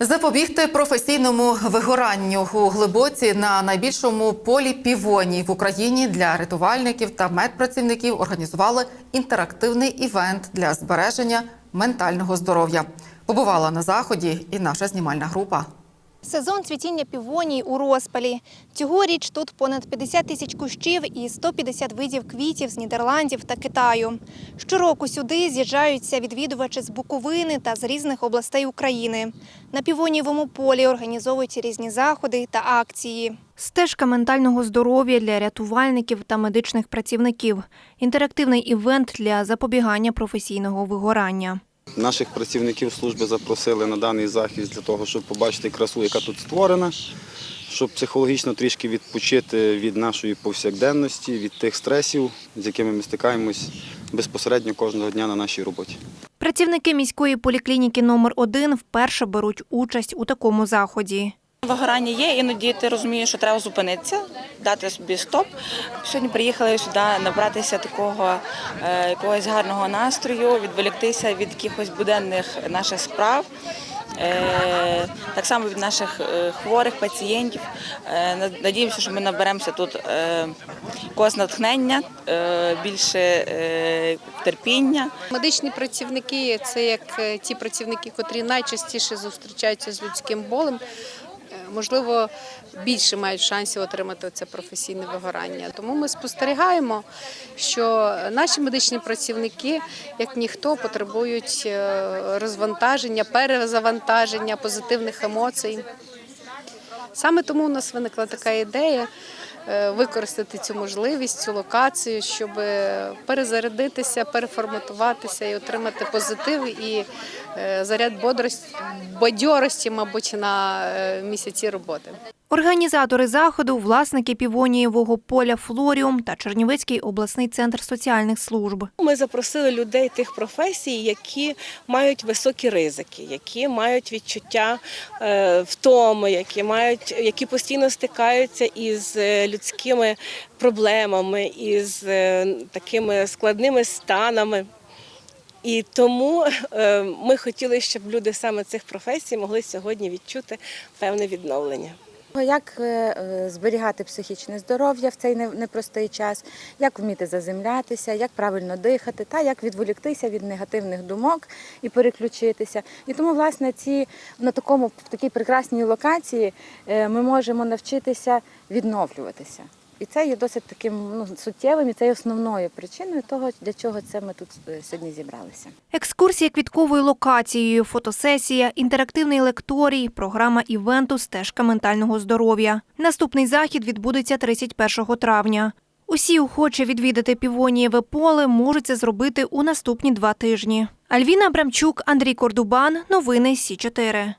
Запобігти професійному вигоранню у глибоці на найбільшому полі півоні в Україні для рятувальників та медпрацівників організували інтерактивний івент для збереження ментального здоров'я. Побувала на заході і наша знімальна група. Сезон цвітіння півоній у розпалі. Цьогоріч тут понад 50 тисяч кущів і 150 видів квітів з Нідерландів та Китаю. Щороку сюди з'їжджаються відвідувачі з Буковини та з різних областей України. На півонієвому полі організовують різні заходи та акції. Стежка ментального здоров'я для рятувальників та медичних працівників. Інтерактивний івент для запобігання професійного вигорання. Наших працівників служби запросили на даний захід для того, щоб побачити красу, яка тут створена, щоб психологічно трішки відпочити від нашої повсякденності, від тих стресів, з якими ми стикаємось безпосередньо кожного дня на нашій роботі. Працівники міської поліклініки номер 1 вперше беруть участь у такому заході. Вигорання є, іноді ти розумієш, що треба зупинитися, дати собі стоп. Сьогодні приїхали сюди набратися такого е, якогось гарного настрою, відволіктися від якихось буденних наших справ. Е, так само від наших е, хворих пацієнтів. Е, Надіємося, що ми наберемося тут е, якогось натхнення, е, більше е, терпіння. Медичні працівники це як е, ті працівники, котрі найчастіше зустрічаються з людським болем. Можливо, більше мають шансів отримати це професійне вигорання. Тому ми спостерігаємо, що наші медичні працівники, як ніхто, потребують е, розвантаження, перезавантаження, позитивних емоцій. Саме тому у нас виникла така ідея е, використати цю можливість, цю локацію, щоб перезарядитися, переформатуватися і отримати позитив і е, заряд бодрості, бадьорості, мабуть, на е, місяці роботи. Організатори заходу, власники півонієвого поля Флоріум та Чернівецький обласний центр соціальних служб. Ми запросили людей тих професій, які мають високі ризики, які мають відчуття е, втоми, які мають, які постійно стикаються із е, людськими проблемами, із е, такими складними станами. І тому ми хотіли, щоб люди саме цих професій могли сьогодні відчути певне відновлення. Як е, е, зберігати психічне здоров'я в цей непростий час, як вміти заземлятися, як правильно дихати, та як відволіктися від негативних думок і переключитися. І тому, власне, ці на такому в такій прекрасній локації е, ми можемо навчитися відновлюватися. І це є досить таким ну, суттєвим, і це є основною причиною того, для чого це ми тут е, сьогодні зібралися. Екскурсія квітковою локацією, фотосесія, інтерактивний лекторій, програма івенту Стежка ментального здоров'я. Наступний захід відбудеться 31 травня. Усі охочі відвідати півонієве поле можуть це зробити у наступні два тижні. Альвіна Абрамчук, Андрій Кордубан. Новини Сі 4